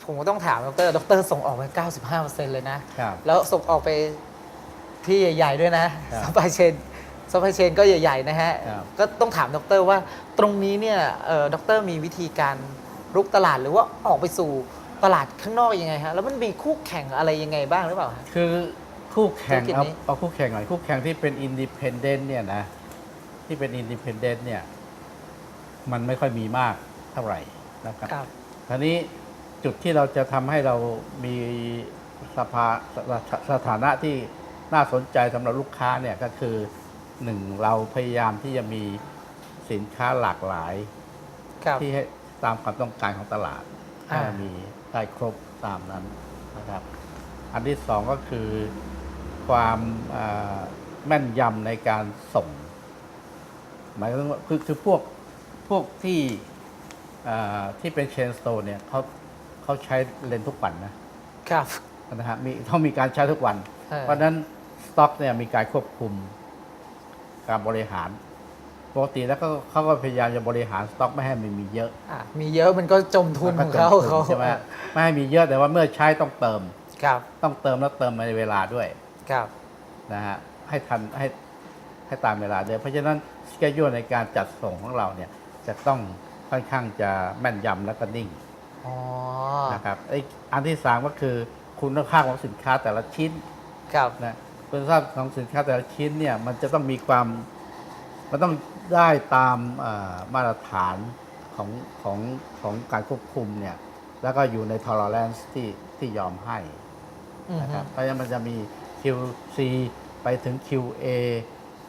นี้ผมก็ต้องถามดรดรส่งออกไป 95%เลยนะ ครับ แล้วส่งออกไปที่ใหญ่ๆด้วยนะครับซัพพลายเชนซัพพลายเชนก็ใหญ่ๆนะฮะ ครับ ก็ต้องถามดรว่าตรงนี้เนี่ยเอ่อดรมีวิธีการรุกตลาดหรือว่าออกไปสู่ตลาดข้างนอกยังไงฮะ แล้วมันมีคู่แข่งอะไรยังไงบ้างหรือเปล่าฮะ คือคู่แข่งธุรกิจเอานี้ เอาคู่แข่งหน่อยคู่แข่งที่เป็นอินดิเพนเดนต์เนี่ยนะที่เป็นอินดิเพนเดนต์เนี่ยมันไม่ค่อยมีมากเท่าไหร่นะครับ ครับ ทีนี้ จุดที่เราจะทำให้เรามีสภาสสสถานะที่น่าสนใจสำหรับลูกค้าเนี่ยก็คือหนึ่งเราพยายามที่จะมีสินค้าหลากหลาย ครับ ที่ให้ตามความต้องการของตลาดให้อ่ามีได้ครบตามนั้นนะครับ อันที่สองก็คือความอ่าแม่นยำในการส่ง หมายถึงว่าคือคือพวกพวกที่อ่าที่เป็นเชนสโตร์เนี่ยเขา เขาใช้เลนส์ทุกวันนะครับนะฮะมีต้องมีการใช้ทุกวันเออเพราะฉะนั้นสต็อกเนี่ยมีการควบคุมการบริหารปกติแล้วก็เขาก็พยายามจะบริหารสต็อกไม่ให้มันมีเยอะอะมีเยอะมันก็จมทุนมัของก็เขาจมทุนเขาใช่ไหมไม่ให้มีเยอะแต่ว่าเมื่อใช้ต้องเติมครับ ต้องเติมแล้วเติมในเวลาด้วยครับนะฮะให้ทันให้ให้ตามเวลาด้วยเพราะฉะนั้นสเกจ u ในการจัดส่งของเราเนี่ยจะต้องค่อนข้างจะแม่นยำและก็นิ่งอ๋อ นะครับไอ้อันที่สามก็คือคุณภาพของสินค้าแต่ละชิ้นครับนะคุณภาพของสินค้าแต่ละชิ้นเนี่ยมันจะต้องมีความมันต้องได้ตามเอ่อมาตรฐานของของของการควบคุมเนี่ยแล้วก็อยู่ใน tolerance ที่ที่ยอมให้อืมนะครับเพราะฉะนั้นมันจะมี QC ไปถึง QA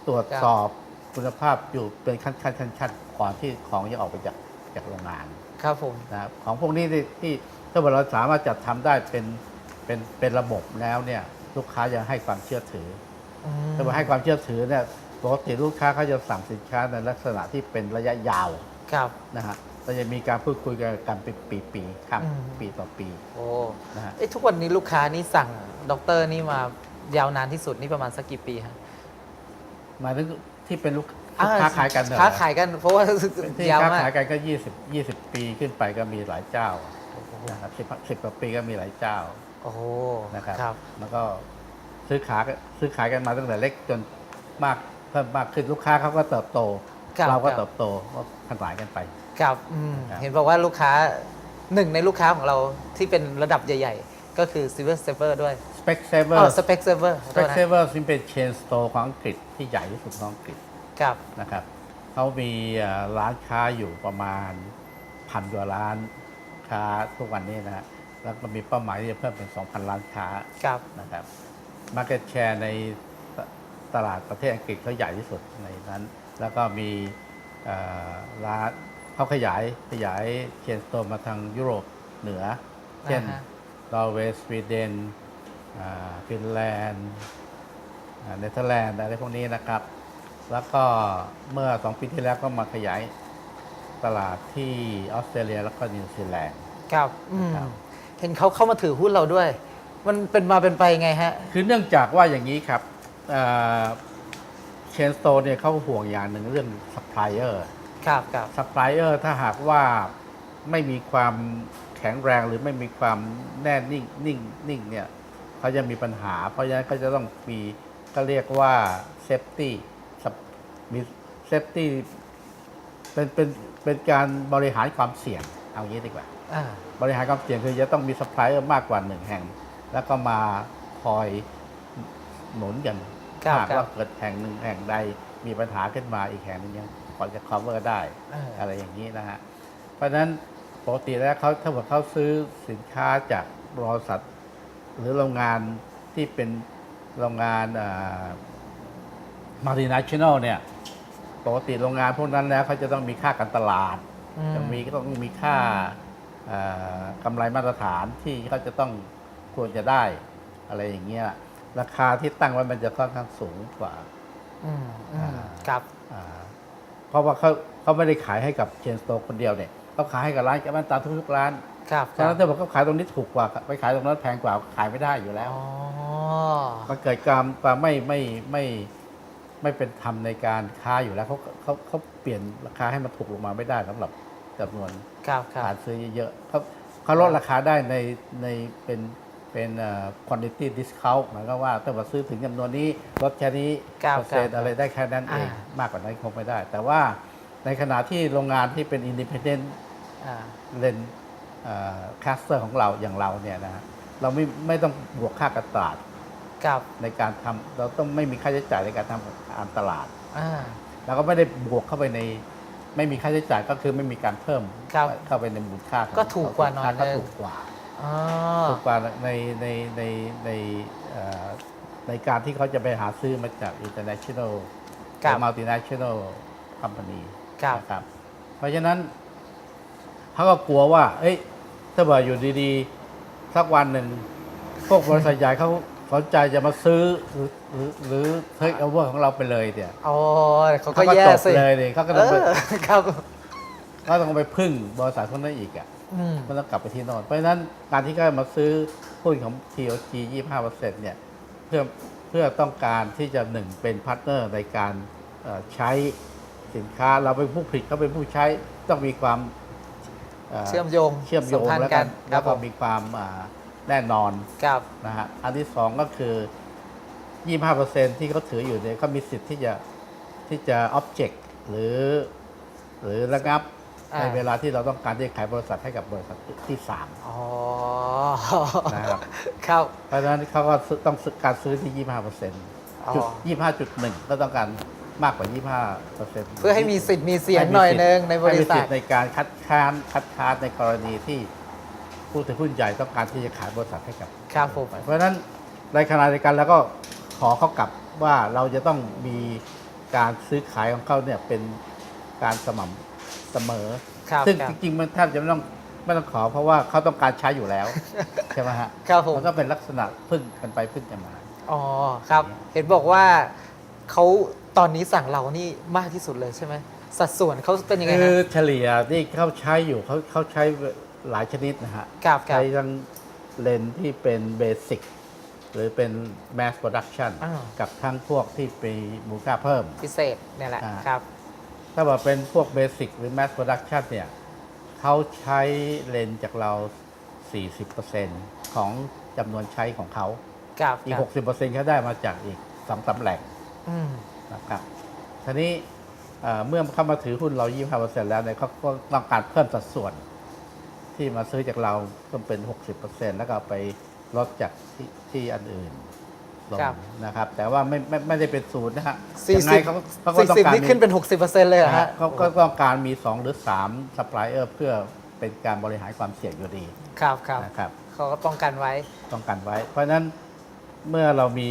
ตรวจสอบคุณภาพอยู่เป็นขั้นขั้นขั้นขั้นก่อนที่ของจะออกไปจากจากโรงงาน ครับผม นะครับของพวกนี้ที่ที่ถ้าเราสามารถจัดทำได้เป็นเป็นเป็นระบบแล้วเนี่ยลูกค้าจะให้ความเชื่อถือ อืม ถ้ามาให้ความเชื่อถือเนี่ยปกติลูกค้าเขาจะสั่งสินค้าในลักษณะที่เป็นระยะยาวครับ นะฮะเราจะมีการพูดคุยกันกันเป็นปีๆข้ามอืม ปีต่อปีโอ้นะฮะ เอ้ทุกวันนี้ลูกค้านี่สั่งด็อกเตอร์นี่มายาวนานที่สุดนี่ประมาณสักกี่ปีฮะ หมายถึงที่เป็นลูกลูก ค้าขายกันเหรอค้าขายกันเพราะว่าที่ยาวค้ามาก ขายกันก็20 20 ปีขึ้นไปก็มีหลายเจ้านะครับสิบสิบกว่าปีก็มีหลายเจ้าโอ้โหนะครับครับแล้วก็ซื้อขายซื้อขายกันมาตั้งแต่เล็กจนมากเพิ่มมากขึ้นลูกค้าเขาก็เติบโต ครับเราก็ครับ เติบโตก็ขยายกันไป ครับอืมครับ เห็นบอกว่าลูกค้าหนึ่งในลูกค้าของเราที่เป็นระดับใหญ่ ๆ ก็คือ Silver Saver ด้วย Spec Saver อ๋อ Spec Saver ขอโท Spec ษนะ Saver ซึ่งเป็นเชนสโตร์ของอังกฤษที่ใหญ่ที่สุดของอังกฤษ ครับ นะครับเขามีเอ่อร้านค้าอยู่ประมาณพันกว่าร้านค้าทุกวันนี้นะฮะแล้วก็มีเป้าหมายที่จะเพิ่มเป็น 2,000 ร้านค้าครับ นะครับ Market Share ในตตลาดประเทศอังกฤษเขาใหญ่ที่สุดในนั้น แล้วก็มีเอ่อร้านเขาขยายขยายเชนสโตร์มาทางยุโรปเหนือ เช่นอ่าฮะ นอร์เวย์สวีเดนฟินแลนด์เนเธอร์แลนด์อะไรพวกนี้นะครับ แล้วก็เมื่อสองปีที่แล้วก็มาขยายตลาดที่ออสเตรเลียแล้วก็นิวซีแลนด์ ครับอืมครับ เห็นเขาเข้ามาถือหุ้นเราด้วย มันเป็นมาเป็นไปไงฮะ คือเนื่องจากว่าอย่างนี้ครับเชนสโตร์เนี่ยเขาห่วงอย่างหนึ่งเรื่องซัพพลายเออร์ครับครับซัพพลายเออร์ถ้าหากว่าไม่มีความแข็งแรงหรือไม่มีความแน่นิ่งนิ่งนิ่งเนี่ยเขาจะมีปัญหา เพราะฉะนั้นก็จะต้องมีก็เรียกว่าเซฟตี้ มีเซฟตี้เป็นเป็นเป็นการบริหารความเสี่ยง เอางี้ดีกว่า อ่า บริหารความเสี่ยงคือจะต้องมีซัพพลายเออร์มากกว่าหนึ่งแห่ง แล้วก็มาคอยหนุนกันครับหากครัว่าบเกิดแห่งหนึ่งแห่งใดมีปัญหาขึ้นมาอีกแห่งหนึ่งยังพอจะ cover ได้เอออ อะไรอย่างนี้นะฮะ เพราะฉะนั้นปกติแล้วเขาถ้าเกิดเขาซื้อสินค้าจากบริษัท หรือโรงงานที่เป็นโรงงาน มัลติเนชั่นแนลเนี่ยปกติโรงงานพวกนั้นแล้วเขาจะต้องมีค่าการตลาดอืมจะมีก็ต้องมีค่าเอ่อกำไรมาตรฐานที่เขาจะต้องควรจะได้อะไรอย่างเงี้ยราคาที่ตั้งไว้มันจะค่อนข้างสูงกว่าอืมอืมอ่าครับอ่าเพราะว่าเขาเขาไม่ได้ขายให้กับเชนสโตร์คนเดียวเนี่ยเขาขายให้กับร้านแก้วตามทุกๆร้านครับเพคราะฉะรับนั้นถ้าบอกเขาขายตรงนี้ถูกกว่า ไปขายตรงนั้นแพงกว่าขายไม่ได้อยู่แล้วอ๋อมันเกิดความความไม่ไม่ไม่ ไม่เป็นธรรมในการค้าอยู่แล้วเขาเขาเขาเปลี่ยนราคาให้มันถูกลงมาไม่ได้สำหรับจำนวนครับครับฐานซื้อเยอะๆเขาเขาลดราคาได้ในในเป็นเป็นเอ่อ quantity discount หมายความว่าถ้าว่าซื้อถึงจำนวนนี้ลดแค่นี้ครับเปอร์เซ็นต์ครับอะไรได้แค่นั้นเองอ่ามากกว่านั้นคงไม่ได้ แต่ว่าในขณะที่โรงงานที่เป็น independent อ่าเลนคาสเตอร์ของเราอย่างเราเนี่ยนะฮะเราไม่ไม่ต้องบวกค่าการตลาด กับในการทำเราต้องไม่มีค่าใช้จ่ายในการทำการตลาด อ่า แล้วก็ไม่ได้บวกเข้าไปใน ไม่มีค่าใช้จ่ายก็คือไม่มีการเพิ่มครับเข้าไปในมูลค่าของก็ถูกกว่าหน่อยก็นึง ถูกกว่าอ๋อถูกกว่าในในในในเอ่อในการที่เขาจะไปหาซื้อมาจาก international ครัหรืบอ multinational company ครับ นะครับ เพราะฉะนั้นเขาก็กลัวว่า เอ้ย ถ้าว่าอยู่ดีๆ สักวันหนึ่ง พวกบริษัทใหญ่เขา สนใจจะมาซื้อหรือหรือหรือเทคโอเวอร์ของเราไปเลยเนี่ยอ๋อเขาก็เขาก็แย่จบสิเลยเลยเขาก็เอต้องไปอครับเขาต้องไปพึ่งบริษัทพวกนั้นอีกอะอืมมันต้องกลับไปที่โนอน เพราะฉะนั้นการที่เขามาซื้อหุ้นของ TOG 25%เนี่ยเพื่อเพื่อต้องการที่จะหนึ่งเป็นพาร์ทเนอร์ในการเอ่อใช้สินค้าเราเป็นผู้ผลิตเขาเป็นผู้ใช้ต้องมีความเชื่อมโยงเชื่อมโยงสัพันธ์แล้วกันคแล้รัวบก็ผมมีความอ่า แน่นอนครับ นะฮะอันที่สองก็คือ 25%ที่เขาถืออยู่เนี่ยเขามีสิทธิ์ที่จะที่จะ object หรือ หรือระงับอ่า ในเวลาที่เราต้องการที่จะขายบริษัทให้กับบริษัทที่สาม อ๋อนะครับ ครับเพราะฉะนั้นเขาก็ซื้อต้องซื้อการซื้อที่ 25เปอร์เซ็นต์อ๋อจุด25จุดหนึ่งก็ต้องการมากกว่า 25เปอร์เซ็นต์เพื่อให้มีสิทธิ์มีเสียงหน่อยนึงในบริษัทในการคัดค้านคัดค้านในกรณีที่ ผู้ถือหุ้นใหญ่ต้องการที่จะขายบริษัทให้กับครับผมเพราะฉะนั้นในขณะเดียวกันแล้วก็ขอเขากลับว่าเราจะต้องมีการซื้อขายของเขาเนี่ยเป็นการสม่ำเสมอ ครับซึ่งครับจริงๆมันแทบจะไม่ต้องไม่ต้องขอเพราะว่าเขาต้องการใช้อยู่แล้ว ใช่ไหมฮะครับผมมันก็เป็นลักษณะพึ่งกันไปพึ่งกันมา อ๋อครับ เห็นบอกว่าเขาตอนนี้สั่งเรานี่มากที่สุดเลยใช่ไหมสัดส่วนเขาเป็นยังไงคืฮะอเฉลี่ยที่เขาใช้อยู่เขาเขาใช้ หลายชนิดนะฮะครับครับ ใช้ทั้งเลนส์ที่เป็นเบสิกหรือเป็น mass production อ้าว กับทั้งพวกที่มีมูลค่าเพิ่ม พิเศษเนี่ยแหละอ่า ครับ ถ้าว่าเป็นพวกเบสิกหรือ mass production เนี่ยเขาใช้เลนส์จากเรา 40%ของจำนวนใช้ของเขาครับอีก ครับ60%เขาได้มาจากอีกสองตำแหน่ง อืม นะครับทีนี้เอ่อเมื่อเข้ามาถือหุ้นเรา 25%แล้วเนี่ยเขาก็ต้องการเพิ่มสัดส่วน ที่มาซื้อจากเราเพิ่มเป็น 60%แล้วก็เอาไปลดจากที่ที่อันอื่นลงครับ นะครับ แต่ว่าไม่ไม่ไม่ได้เป็นศูนย์นะฮะสี่ยังไงสิบเขาเขาก็สี่ต้องสิบการนี่ขึ้นเป็นหกสิบเปอร์เซ็นต์เลยเหรอนะฮะฮะ เขาก็ต้องการมี 2 หรือ3 ซัพพลายเออร์เพื่อเป็นการบริหารความเสี่ยงอยู่ดีครับครับนะครับเขาก็ป้องกันไว้ ต้องกันไว้ เพราะฉะนั้นเมื่อเรามี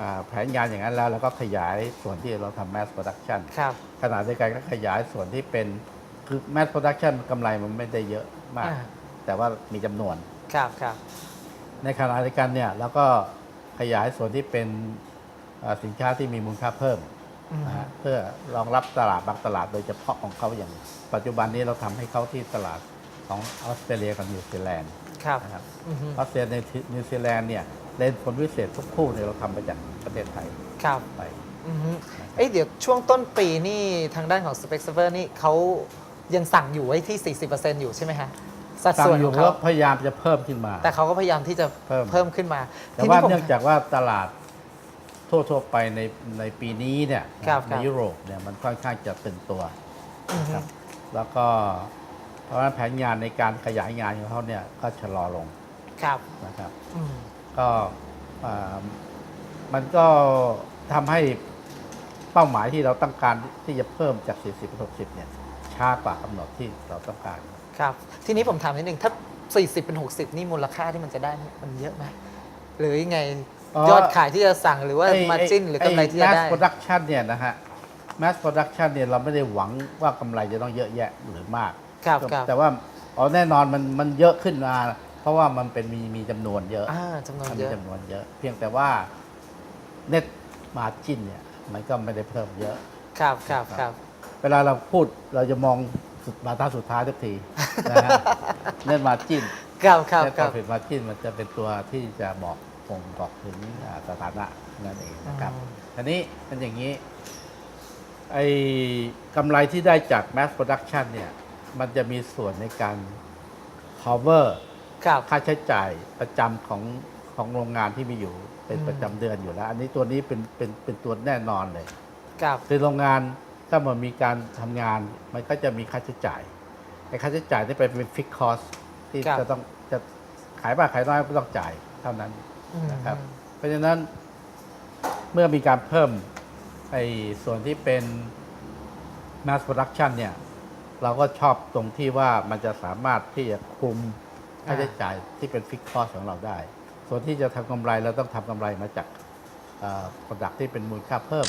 อ่าแผนงานอย่างนั้นแล้วเราก็ขยายส่วนที่เราทำ mass production ครับขณะเดียวกันก็ขยายส่วนที่เป็น คือ mass production กำไรมันไม่ได้เยอะมาก อ่า แต่ว่ามีจำนวน ครับครับ ในขณะเดียวกันเนี่ยเราก็ขยายส่วนที่เป็นอ่าสินค้าที่มีมูลค่าเพิ่มอืม นะฮะเพื่อรองรับตลาดบางตลาดโดยเฉพาะของเขาอย่าง ปัจจุบันนี้เราทำให้เขาที่ตลาดของออสเตรเลียกับนิวซีแลนด์ครับนะครับอือฮึออสเตรเลียในนิวซีแลนด์เนี่ยเลนส์ผลวิเศษทุกคู่เนี่ยเราทำมาจากประเทศไทยครับไป อือฮึเอ้ยเดี๋ยวช่วงต้นปีนี่ทางด้านของ Spec s e r v e r นี่เขา ยังสั่งอยู่ไว้ที่ 40%อยู่ใช่ไหมฮะสัดสั่งส่วนอขยู่องก็เขาพยายามจะเพิ่มขึ้นมา แต่เขาก็พยายามที่จะเพิ่ม เพิ่มขึ้นมาแต่ทีว่าผม เนื่องจากว่าตลาดทั่วๆไปในในปีนี้เนี่ยครับในครับ ยุโรปเนี่ยมันค่อนข้างจะตึงตัว อือฮึ ครับ แล้วก็เพราะฉะนั้นแผนงานในการขยายงานของเขาเนี่ยก็ชะลอลงครับนะครับ อืมก็อ่ามันก็ทำให้เป้าหมายที่เราต้องการที่จะเพิ่มจาก 40เป็น60เนี่ย ช้ากว่ากำหนดที่เราต้องการ ครับ ทีนี้ผมถามนิดนึงถ้า 40 เป็น 60 นี่มูลค่าที่มันจะได้มันเยอะไหมหรือยังไงอ๋อ ยอดขายที่จะสั่งหรือว่าไอ้มาจิ้นหรือกำไรที่จะ mass ได้ production เนี่ยนะฮะ mass production เนี่ยเราไม่ได้หวังว่ากำไรจะต้องเยอะแยะหรือมาก ครับครับ แต่ว่าอ๋อแน่นอนมันมันเยอะขึ้นมา เพราะว่ามันเป็นมีมีจำนวนเยอะ อ่าจำนวนมันเยมีอะ จำนวนเยอะ เพียงแต่ว่า net margin เนี่ย มันก็ไม่ได้เพิ่มเยอะ ครับครับครับ เวลาเราพูดเราจะมองสุดมาตราสุดท้ายทุกทีนะฮะ net margin ครับครับ net ครับ profit margin มันจะเป็นตัวที่จะบอกบ่งบอกถึงอ่าสถานะนั่นเองนะครับอืมทีนี้เป็นอย่างนี้ไอ้กำไรที่ได้จาก mass production เนี่ยมันจะมีส่วนในการ cost cover ครับ ค่าใช้จ่ายประจำของของโรงงานที่มีอยู่เป็นอืม ประจำเดือนอยู่แล้ว อันนี้ตัวนี้เป็นเป็นเป็นตัวแน่นอนเลย ครับ คือโรงงาน ถ้ามันมีการทำงานมันก็จะมีค่าใช้จ่ายไอ้ค่าใช้จ่ายที่เป็นเป็นฟิกคอสที่ครับจะต้องจะขายมากขายน้อยไม่ต้องจ่ายเท่านั้นอืมนะครับ เพราะฉะนั้นเมื่อมีการเพิ่มไอ้ส่วนที่เป็น mass production เนี่ย เราก็ชอบตรงที่ว่ามันจะสามารถที่จะคุมค่าใช้จ่ายที่เป็นฟิกคอสของเราได้ ส่วนที่จะทำกำไรเราต้องทำกำไรมาจากผลักที่เป็นมูลค่าเพิ่ม